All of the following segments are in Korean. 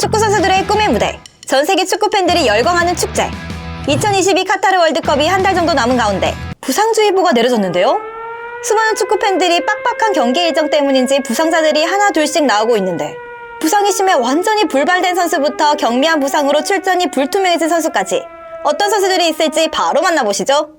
축구 선수들의 꿈의 무대, 전 세계 축구 팬들이 열광하는 축제. 2022 카타르 월드컵이 한 달 정도 남은 가운데 부상주의보가 내려졌는데요. 수많은 축구 팬들이 빡빡한 경기 일정 때문인지 부상자들이 하나 둘씩 나오고 있는데 부상이 심해 완전히 불발된 선수부터 경미한 부상으로 출전이 불투명해진 선수까지 어떤 선수들이 있을지 바로 만나보시죠.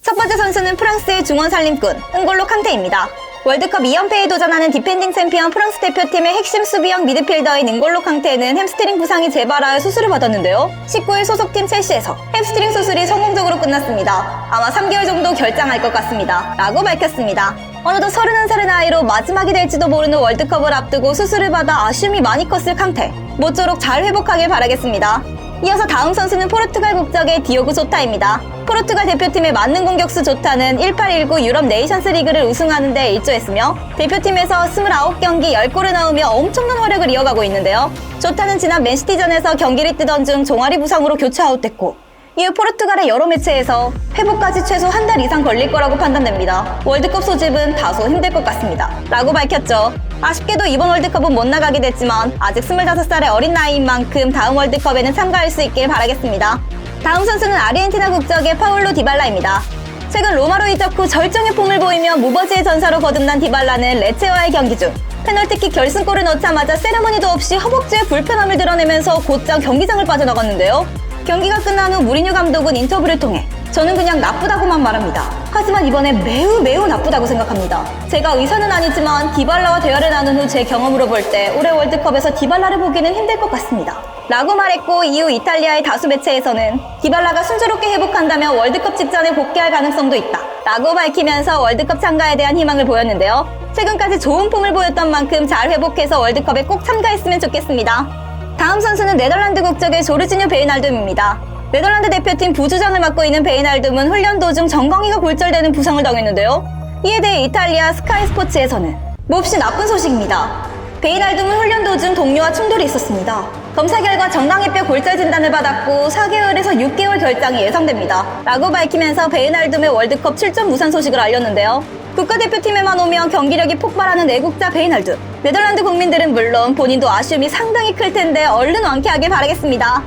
첫 번째 선수는 프랑스의 중원 살림꾼 은골로 칸테입니다. 월드컵 2연패에 도전하는 디펜딩 챔피언 프랑스 대표팀의 핵심 수비형 미드필더인 은골로 칸테는 햄스트링 부상이 재발하여 수술을 받았는데요. 19일 소속팀 첼시에서 햄스트링 수술이 성공적으로 끝났습니다. 아마 3개월 정도 결장할 것 같습니다. 라고 밝혔습니다. 어느덧 31살의 나이로 마지막이 될지도 모르는 월드컵을 앞두고 수술을 받아 아쉬움이 많이 컸을 칸테. 모쪼록 잘 회복하길 바라겠습니다. 이어서 다음 선수는 포르투갈 국적의 디오구 조타입니다. 포르투갈 대표팀의 만능 공격수 조타는 1819 유럽 네이션스 리그를 우승하는 데 일조했으며 대표팀에서 29경기 10골을 넣으며 엄청난 활약을 이어가고 있는데요. 조타는 지난 맨시티전에서 경기를 뛰던 중 종아리 부상으로 교체 아웃됐고 이후 포르투갈의 여러 매체에서 회복까지 최소 한 달 이상 걸릴 거라고 판단됩니다. 월드컵 소집은 다소 힘들 것 같습니다. 라고 밝혔죠. 아쉽게도 이번 월드컵은 못 나가게 됐지만 아직 25살의 어린 나이인 만큼 다음 월드컵에는 참가할 수 있길 바라겠습니다. 다음 선수는 아르헨티나 국적의 파울로 디발라입니다. 최근 로마로 이적 후 절정의 폼을 보이며 무버지의 전사로 거듭난 디발라는 레체와의 경기 중 페널티킥 결승골을 넣자마자 세레머니도 없이 허벅지에 불편함을 드러내면서 곧장 경기장을 빠져나갔는데요. 경기가 끝난 후 무리뉴 감독은 인터뷰를 통해 저는 그냥 나쁘다고만 말합니다. 하지만 이번에 매우 매우 나쁘다고 생각합니다. 제가 의사는 아니지만 디발라와 대화를 나눈 후 제 경험으로 볼 때 올해 월드컵에서 디발라를 보기는 힘들 것 같습니다. 라고 말했고 이후 이탈리아의 다수 매체에서는 디발라가 순조롭게 회복한다면 월드컵 직전에 복귀할 가능성도 있다. 라고 밝히면서 월드컵 참가에 대한 희망을 보였는데요. 최근까지 좋은 폼을 보였던 만큼 잘 회복해서 월드컵에 꼭 참가했으면 좋겠습니다. 다음 선수는 네덜란드 국적의 조르지뉴 베이날둠입니다. 네덜란드 대표팀 부주장을 맡고 있는 베이날둠은 훈련 도중 정강이가 골절되는 부상을 당했는데요. 이에 대해 이탈리아 스카이 스포츠에서는 몹시 나쁜 소식입니다. 베이날둠은 훈련 도중 동료와 충돌이 있었습니다. 검사 결과 정강이뼈 골절 진단을 받았고 4개월에서 6개월 결장이 예상됩니다. 라고 밝히면서 베이날둠의 월드컵 출전 무산 소식을 알렸는데요. 국가대표팀에만 오면 경기력이 폭발하는 애국자 베이날둠. 네덜란드 국민들은 물론 본인도 아쉬움이 상당히 클 텐데 얼른 완쾌하길 바라겠습니다.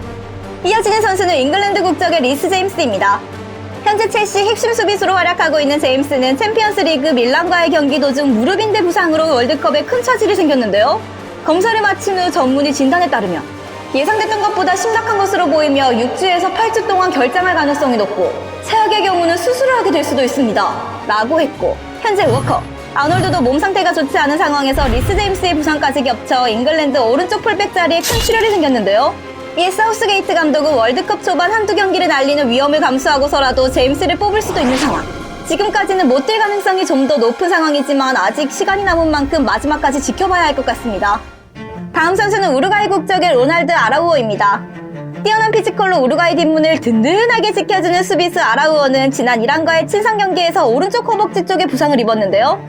이어지는 선수는 잉글랜드 국적의 리스 제임스입니다. 현재 첼시 핵심 수비수로 활약하고 있는 제임스는 챔피언스 리그 밀란과의 경기 도중 무릎인대 부상으로 월드컵에 큰 차질이 생겼는데요. 검사를 마친 후 전문의 진단에 따르면 예상됐던 것보다 심각한 것으로 보이며 6주에서 8주 동안 결장할 가능성이 높고 최악의 경우는 수술을 하게 될 수도 있습니다. 라고 했고 현재 워커, 아놀드도 몸 상태가 좋지 않은 상황에서 리스 제임스의 부상까지 겹쳐 잉글랜드 오른쪽 풀백 자리에 큰 출혈이 생겼는데요. 이에 사우스게이트 감독은 월드컵 초반 한두 경기를 날리는 위험을 감수하고서라도 제임스를 뽑을 수도 있는 상황. 지금까지는 못 뛸 가능성이 좀 더 높은 상황이지만 아직 시간이 남은 만큼 마지막까지 지켜봐야 할 것 같습니다. 다음 선수는 우루과이 국적의 로날드 아라우어입니다. 뛰어난 피지컬로 우루과이 뒷문을 든든하게 지켜주는 수비수 아라우어는 지난 이란과의 친선 경기에서 오른쪽 허벅지 쪽에 부상을 입었는데요.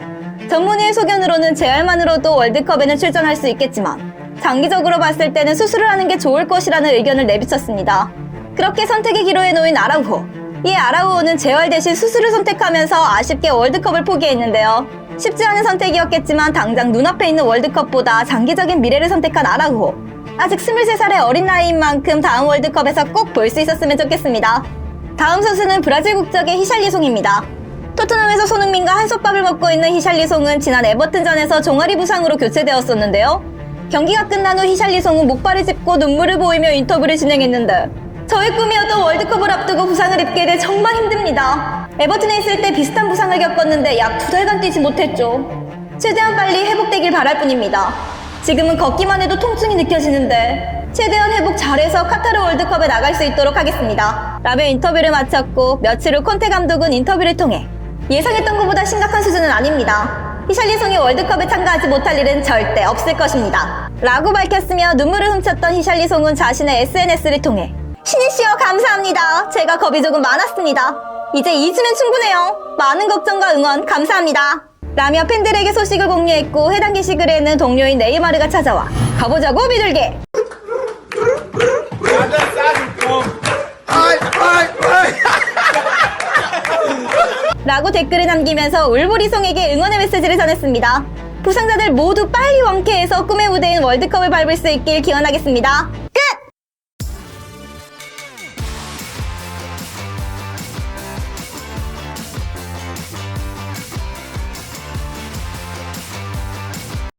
전문의의 소견으로는 재활만으로도 월드컵에는 출전할 수 있겠지만 장기적으로 봤을 때는 수술을 하는 게 좋을 것이라는 의견을 내비쳤습니다. 그렇게 선택의 기로에 놓인 아라우호. 이에 아라우호는 재활 대신 수술을 선택하면서 아쉽게 월드컵을 포기했는데요. 쉽지 않은 선택이었겠지만 당장 눈앞에 있는 월드컵보다 장기적인 미래를 선택한 아라우호. 아직 23살의 어린 나이인 만큼 다음 월드컵에서 꼭 볼 수 있었으면 좋겠습니다. 다음 선수는 브라질 국적의 히샬리송입니다. 토트넘에서 손흥민과 한솥밥을 먹고 있는 히샬리송은 지난 에버튼전에서 종아리 부상으로 교체되었었는데요. 경기가 끝난 후 히샬리송은 목발을 짚고 눈물을 보이며 인터뷰를 진행했는데 저의 꿈이었던 월드컵을 앞두고 부상을 입게 돼 정말 힘듭니다. 에버튼에 있을 때 비슷한 부상을 겪었는데 약 두 달간 뛰지 못했죠. 최대한 빨리 회복되길 바랄 뿐입니다. 지금은 걷기만 해도 통증이 느껴지는데 최대한 회복 잘해서 카타르 월드컵에 나갈 수 있도록 하겠습니다. 라며 인터뷰를 마쳤고 며칠 후 콘테 감독은 인터뷰를 통해 예상했던 것보다 심각한 수준은 아닙니다. 히샬리송이 월드컵에 참가하지 못할 일은 절대 없을 것입니다. 라고 밝혔으며 눈물을 훔쳤던 히샬리송은 자신의 SNS를 통해 신이시여 감사합니다. 제가 겁이 조금 많았습니다. 이제 2주면 충분해요. 많은 걱정과 응원 감사합니다. 라며 팬들에게 소식을 공유했고 해당 게시글에는 동료인 네이마르가 찾아와 가보자고 비둘기 라고 댓글을 남기면서 울보리송에게 응원의 메시지를 전했습니다. 부상자들 모두 빨리 완쾌해서 꿈의 무대인 월드컵을 밟을 수 있길 기원하겠습니다.